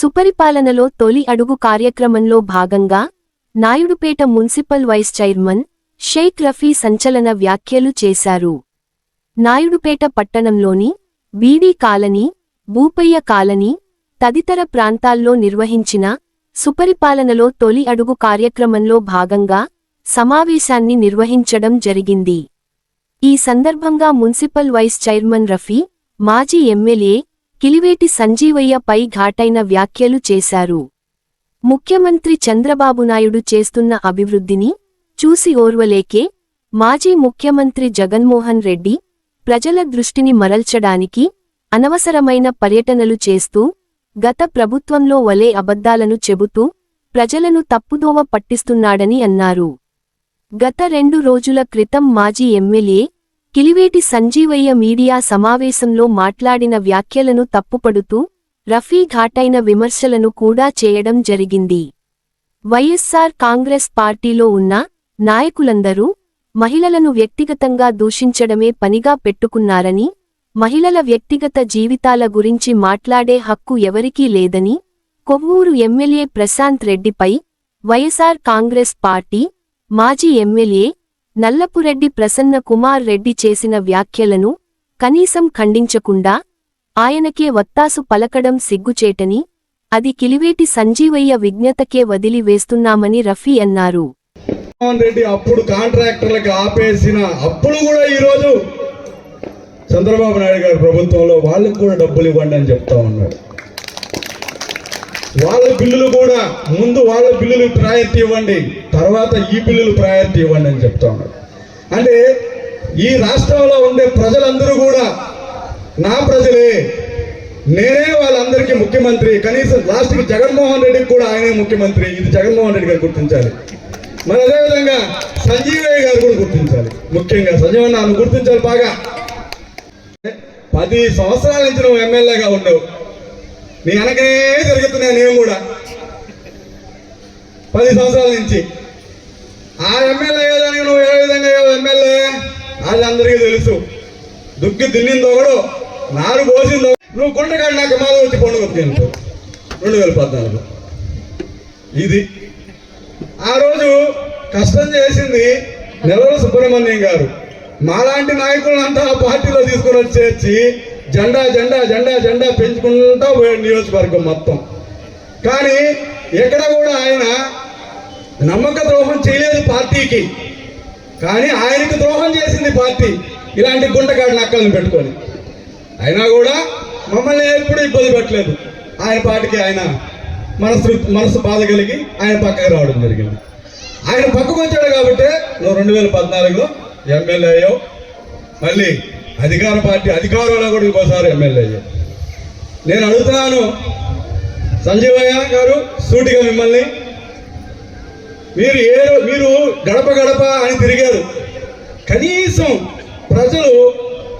సుపరిపాలనలో తొలి అడుగు కార్యక్రమంలో భాగంగా Naidupeta municipal vice chairman Sheikh Rafi సంచలన వ్యాఖ్యలు చేశారు. నాయుడుపేట పట్టణంలోని బీడీ కాలనీ భూపయ్య కాలనీ తదితర ప్రాంతాల్లో నిర్వహించిన సుపరిపాలనలో తొలి అడుగు కార్యక్రమంలో భాగంగా సమావేశాన్ని నిర్వహించడం జరిగింది. ఈ సందర్భంగా మున్సిపల్ వైస్ చైర్మన్ రఫీ మాజీ ఎమ్మెల్యే కిలివేటి సంజీవయ్య పై ఘాటైన వ్యాఖ్యలు చేశారు. ముఖ్యమంత్రి చంద్రబాబు నాయుడు చేస్తున్న అభివృద్ధిని చూసి ఓర్వలేకే మాజీ ముఖ్యమంత్రి జగన్మోహన్ రెడ్డి ప్రజల దృష్టిని మరల్చడానికి అనవసరమైన పర్యటనలు చేస్తూ గత ప్రభుత్వంలో వలే అబద్ధాలను చెబుతూ ప్రజలను తప్పుదోవ పట్టిస్తున్నాడని అన్నారు. గత రెండు రోజుల క్రితం మాజీ ఎమ్మెల్యే కిలివేటి సంజీవయ్య మీడియా సమావేశంలో మాట్లాడిన వ్యాఖ్యలను తప్పుపడుతూ రఫీ ఘాటైన విమర్శలను కూడా చేయడం జరిగింది. వైఎస్సార్ కాంగ్రెస్ పార్టీలో ఉన్న నాయకులందరూ మహిళలను వ్యక్తిగతంగా దూషించడమే పనిగా పెట్టుకున్నారని మహిళల వ్యక్తిగత జీవితాల గురించి మాట్లాడే హక్కు ఎవరికీ లేదని కొవ్వూరు ఎమ్మెల్యే ప్రశాంత్ రెడ్డిపై వైఎస్సార్ కాంగ్రెస్ పార్టీ మాజీ ఎమ్మెల్యే నల్లపురెడ్డి ప్రసన్న కుమార్ రెడ్డి చేసిన వ్యాఖ్యలను కనీసం ఖండించకుండా ఆయనకే వత్తాసు పలకడం సిగ్గుచేటని అది కిలివేటి సంజీవయ్య విజ్ఞతకే వదిలి వేస్తున్నామని రఫీ అన్నారు. రెడ్డి అప్పుడు కాంట్రాక్టర్లకు ఆపేసిన అప్పుడు కూడా ఈరోజు చంద్రబాబు నాయుడు గారి ప్రభుత్వంలో వాళ్ళకు కూడా డబ్బులు ఇవ్వండి అని చెప్తా ఉన్నాడు. వాళ్ళ బిల్లులు కూడా ముందు వాళ్ళ బిల్లులు ప్రయారిటీ ఇవ్వండి తర్వాత ఈ బిల్లులు ప్రయారిటీ ఇవ్వండి అని చెప్తా ఉన్నాడు. అంటే ఈ రాష్ట్రంలో ఉండే ప్రజలందరూ కూడా నా ప్రజలే నేనే వాళ్ళందరికీ ముఖ్యమంత్రి కనీసం లాస్ట్కి జగన్మోహన్ రెడ్డికి కూడా ఆయనే ముఖ్యమంత్రి ఇది జగన్మోహన్ రెడ్డి గారు గుర్తించాలి. మరి అదేవిధంగా సంజీవయ్య గారు కూడా గుర్తించాలి ముఖ్యంగా సంజీవన్న ఆమె గుర్తించాలి బాగా. పది సంవత్సరాల నుంచి నువ్వు ఎమ్మెల్యేగా ఉండవు నీ వెనకనే జరుగుతున్నాయి నేను కూడా. పది సంవత్సరాల నుంచి. ఆ ఎమ్మెల్యే ఏదానికి నువ్వు ఏ విధంగా అయ్యావు ఎమ్మెల్యే? అది అందరికీ తెలుసు. దుక్కి దున్నింది ఒకడు నారు పోసిందో నువ్వు గుంటకాడు నాకు మాధవ వచ్చి పండుగ వచ్చింది రెండు వేల పద్నాలుగు. ఇది. ఆ రోజు కష్టం చేసింది నెలల సుబ్రహ్మణ్యం గారు. మాలాంటి నాయకులను అంతా పార్టీలో తీసుకుని వచ్చేసి జెండా జెండా జెండా జెండా పెంచుకుంటా పోయాడు నియోజకవర్గం మొత్తం. కానీ ఎక్కడ కూడా ఆయన నమ్మక ద్రోహం చేయలేదు పార్టీకి. కానీ ఆయనకు ద్రోహం చేసింది పార్టీ ఇలాంటి గుంటగాడి నక్కలను పెట్టుకొని. అయినా కూడా మమ్మల్ని ఎప్పుడు ఇబ్బంది పెట్టలేదు. ఆయన పాటికి ఆయన మనసు మనసు బాధ కలిగి ఆయన పక్కకు రావడం జరిగింది. ఆయన పక్కకు వచ్చాడు కాబట్టి నువ్వు రెండు వేల పద్నాలుగులో ఎమ్మెల్యే అయ్యావు. మళ్ళీ అధికార పార్టీ అధికారంలో కూడా ఇంకోసారి ఎమ్మెల్యే నేను అడుగుతున్నాను సంజీవయ్య గారు సూటిగా మిమ్మల్ని. మీరు ఏ మీరు గడప గడప అని తిరిగారు. కనీసం ప్రజలు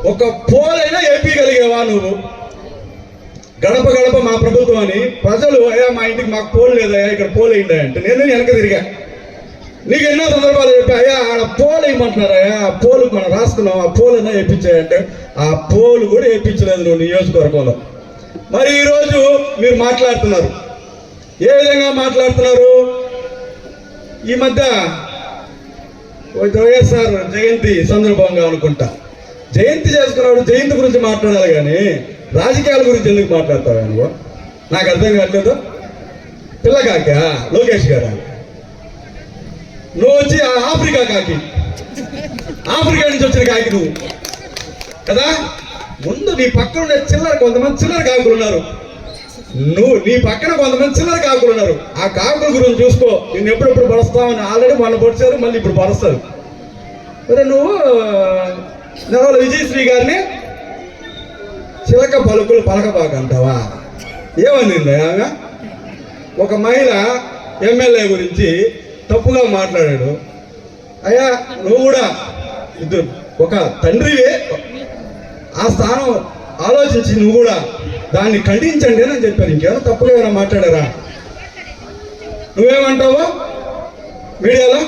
ఒక పోలైనా ఏపీగలిగేవా నువ్వు? గడప గడప మా ప్రభుత్వం అని ప్రజలు అయ్యా మా ఇంటికి మాకు పోలు లేదయ్యా ఇక్కడ పోలు అంటే నేను వెనక తిరిగా. నీకు ఎన్నో సందర్భాలు చెప్పా అయ్యా ఆడ పోలు వేయమంటున్నారయ్యా ఆ పోలు మనం రాసుకున్నాం ఆ పోలైనా వేయించాయంటే ఆ పోలు కూడా వేయించలేదు నువ్వు నియోజకవర్గంలో. మరి ఈరోజు మీరు మాట్లాడుతున్నారు. ఏ విధంగా మాట్లాడుతున్నారు? ఈ మధ్య వైఎస్ఆర్ జయంతి సందర్భంగా అనుకుంటా. జయంతి చేసుకున్నాడు జయంతి గురించి మాట్లాడాలి కానీ రాజకీయాల గురించి ఎందుకు మాట్లాడతావు నువ్వు? నాకు అర్థం కావట్లేదు. పిల్లకాక లోకేష్ గారు? నువ్వు వచ్చి ఆ ఆఫ్రికా కాకి. ఆఫ్రికా నుంచి వచ్చిన కాకి నువ్వు. కదా? ముందు నీ పక్కన ఉండే చిల్లర కొంతమంది చిల్లర కాకులు ఉన్నారు. నువ్వు నీ పక్కన కొంతమంది చిల్లర కాకులు ఉన్నారు. ఆ కాకుల గురించి చూసుకో. నేను ఎప్పుడెప్పుడు పరుస్తామని ఆల్రెడీ మొన్న పొడిచారు మళ్ళీ ఇప్పుడు పరుస్తారు. మరి నువ్వు నెలల విజయశ్రీ గారిని చిలక పలుకులు పలకబాక అంటావా ఏమనింది ఆమె? ఒక మహిళ ఎమ్మెల్యే గురించి తప్పుగా మాట్లాడాడు. అయ్యా నువ్వు కూడా ఇద్దరు ఒక తండ్రివే. ఆ స్థానం ఆలోచించి నువ్వు కూడా దాన్ని ఖండించండి అని చెప్పారు. ఇంకేమో తప్పుగా ఏమైనా మాట్లాడారా? నువ్వేమంటావు? మీడియాలో?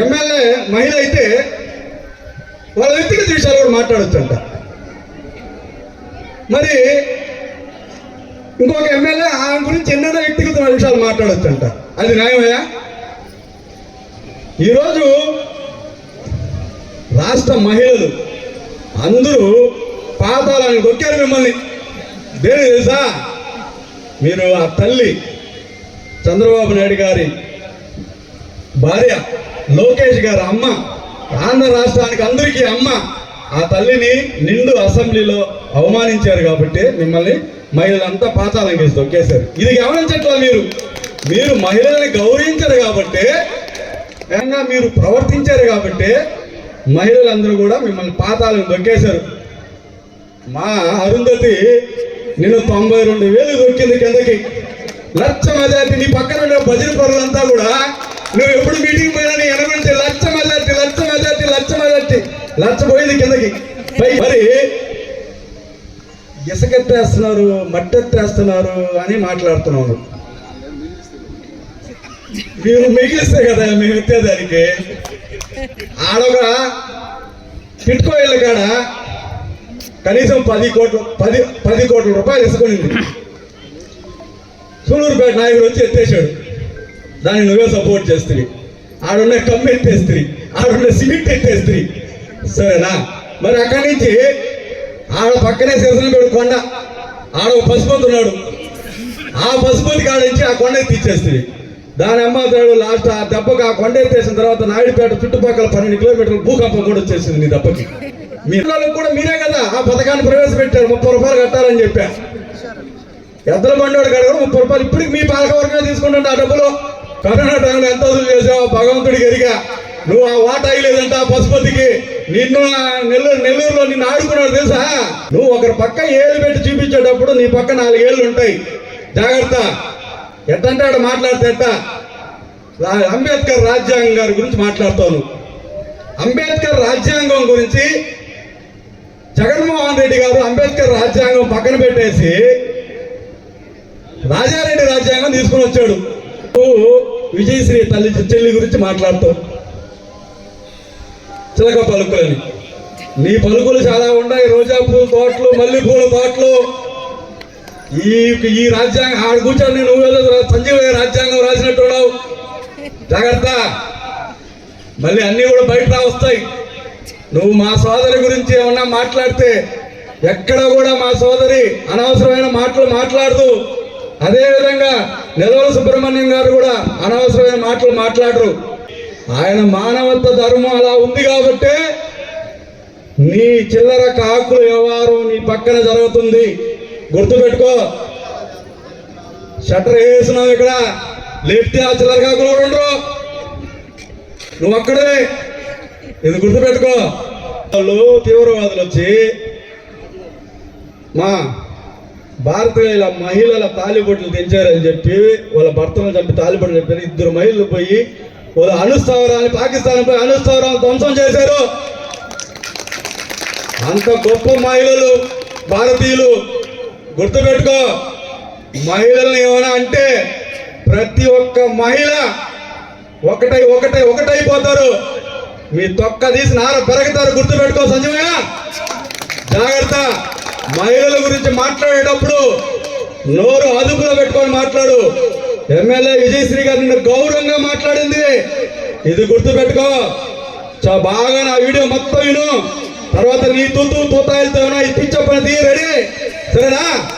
ఎమ్మెల్యే మహిళ అయితే వాళ్ళ వ్యక్తిగత విషయాలు కూడా మాట్లాడొచ్చంట. మరి ఇంకొక ఎమ్మెల్యే ఆయన గురించి ఎన్నెన్నో వ్యక్తిగత విషయాలు మాట్లాడొచ్చంట. అది న్యాయమయ్యా? ఈరోజు రాష్ట్ర మహిళలు అందరూ పాతాలని దొక్కారు మిమ్మల్ని. దేని తెలుసా? మీరు ఆ తల్లి చంద్రబాబు నాయుడు గారి భార్య లోకేష్ గారి అమ్మ ఆంధ్ర రాష్ట్రానికి అందరికీ అమ్మ. ఆ తల్లిని నిండు అసెంబ్లీలో అవమానించారు కాబట్టి మిమ్మల్ని మహిళలంతా పాతాళం కేసి దొక్కేశారు ఇది గమనించట్లా మీరు? మీరు మహిళల్ని గౌరవించారు కాబట్టి మీరు ప్రవర్తించారు కాబట్టి మహిళలందరూ కూడా మిమ్మల్ని పాతాలను దొక్కేశారు మా అరుంధతి నేను తొంభై రెండు వేలు దొక్కింది కిందకి. లక్ష మెజార్టీ నీ పక్కన ఉండే భజన పనులంతా కూడా నువ్వు ఎప్పుడు మీటింగ్ పోయినా నీ ఎనభై lakh majority lakh majority lakh majority lakh పోయింది కిందకి. పై మరి ఇసుకెత్తేస్తున్నారు మట్టెత్తేస్తున్నారు అని మాట్లాడుతున్నాను మీరు మిగిలిస్తే కదా మేము ఎత్తేదానికి. ఆడొక టిట్కో కాడ కనీసం పది కోట్ల పది పది కోట్ల రూపాయలు ఇసుకొనింది. సూలూరుపేట నాయకుడు వచ్చి ఎత్తేసాడు దాన్ని నువ్వే సపోర్ట్ చేస్తుంది ఆడున్న కమ్మి ఎత్తేస్తుంది ఆడున్న సిమెంట్ ఎత్తేస్తుంది సరేనా? మరి అక్కడి నుంచి ఆడ పక్కనే సిరసనగడు కొండ. ఆడ ఒక ఉన్నాడు. ఆ పసుపంతి కాడించి ఆ కొండ ఎత్తిచ్చేస్తుంది దాని అమ్మాతాడు లాస్ట్ ఆ దెబ్బకి ఆ కొండ ఎత్తేసిన తర్వాత నాయుడుపేట చుట్టుపక్కల పన్నెండు కిలోమీటర్ల భూకంపం కూడా వచ్చేసింది మీ దెబ్బకి. మీ కూడా మీరే కదా ఆ పథకాన్ని ప్రవేశపెట్టారు. ముప్పై రూపాయలు కట్టాలని చెప్పా. ఎద్దరు బండోడు కాడ ముప్పై రూపాయలు. ఇప్పటికి మీ పాలకవర్గమే తీసుకుంటుంటే ఆ డబ్బులు. కరోనా టైంలో ఎంత వసూలు చేసావు భగవంతుడికి ఎరిగా. నువ్వు ఆ వాటా లేదంట ఆ పశుపతికి. నిన్ను నెల్లూరు నెల్లూరులో నిన్ను ఆడుకున్నాడు తెలుసా? నువ్వు ఒకరి పక్క ఏళ్ళు పెట్టి చూపించేటప్పుడు నీ పక్క నాలుగు ఏళ్ళు ఉంటాయి. జాగ్రత్త. ఎట్టంటే ఆడ మాట్లాడితే ఎట్ట? రా- అంబేద్కర్ రాజ్యాంగం గారి గురించి మాట్లాడుతాను అంబేద్కర్ రాజ్యాంగం గురించి జగన్మోహన్ రెడ్డి గారు అంబేద్కర్ రాజ్యాంగం పక్కన పెట్టేసి రాజారెడ్డి రాజ్యాంగం తీసుకుని వచ్చాడు. విజయశ్రీ తల్లి చెల్లి గురించి మాట్లాడుతావు. చిలక పలుకులని. నీ పలుకులు చాలా ఉన్నాయి రోజా పూల తోటలు మల్లెపూల తోటలు. ఈ ఈ రాజ్యాంగం ఆడ కూర్చొని నువ్వు సంజీవయ్య రాజ్యాంగం రాసినట్టు జాగ్రత్త. మళ్ళీ అన్నీ కూడా బయట వస్తాయి. నువ్వు మా సోదరి గురించి ఏమన్నా మాట్లాడితే ఎక్కడ కూడా మా సోదరి అనవసరమైన మాటలు మాట్లాడదు. అదేవిధంగా నెలవల సుబ్రహ్మణ్యం గారు కూడా అనవసరమైన మాటలు మాట్లాడరు. ఆయన మానవత్వ ధర్మం అలా ఉంది కాబట్టి నీ చిల్లర కాకుల వ్యవహారం నీ పక్కన జరుగుతుంది. గుర్తుపెట్టుకో. షట్టర్ వేసినావు ఇక్కడ. లేపితే ఆ చిల్లర కాకులు కూడా ఉండరు? నువ్వు అక్కడే ఇది గుర్తుపెట్టుకో. వాళ్ళు తీవ్రవాదులు వచ్చి మా భారతీయుల మహిళల తాలిబొట్లు తెంచారని చెప్పి వాళ్ళ భర్తను చంపి తాలిబొట్లు చెప్పారు ఇద్దరు మహిళలు పోయి వాళ్ళ అనుస్థావరాన్ని పాకిస్తాన్ పోయి ధ్వంసం చేశారు. అంత గొప్ప మహిళలు భారతీయులు గుర్తుపెట్టుకో. మహిళల్ని ఏమైనా అంటే ప్రతి ఒక్క మహిళ ఒకటై ఒకటై ఒకటైపోతారు. మీ తొక్క తీసి నార పెరగతారు గుర్తుపెట్టుకో సంజయ్ జాగ్రత్త. మహిళల గురించి మాట్లాడేటప్పుడు నోరు అదుపులో పెట్టుకొని మాట్లాడు. ఎమ్మెల్యే విజయశ్రీ గారు నిన్ను గౌరవంగా మాట్లాడింది. ఇది గుర్తుపెట్టుకో. చా బాగా నా వీడియో మొత్తం విను. తర్వాత నీ తుతు తూతాయిలతో ఈ పిచ్చ పని తీయ రెడీ? సరేనా?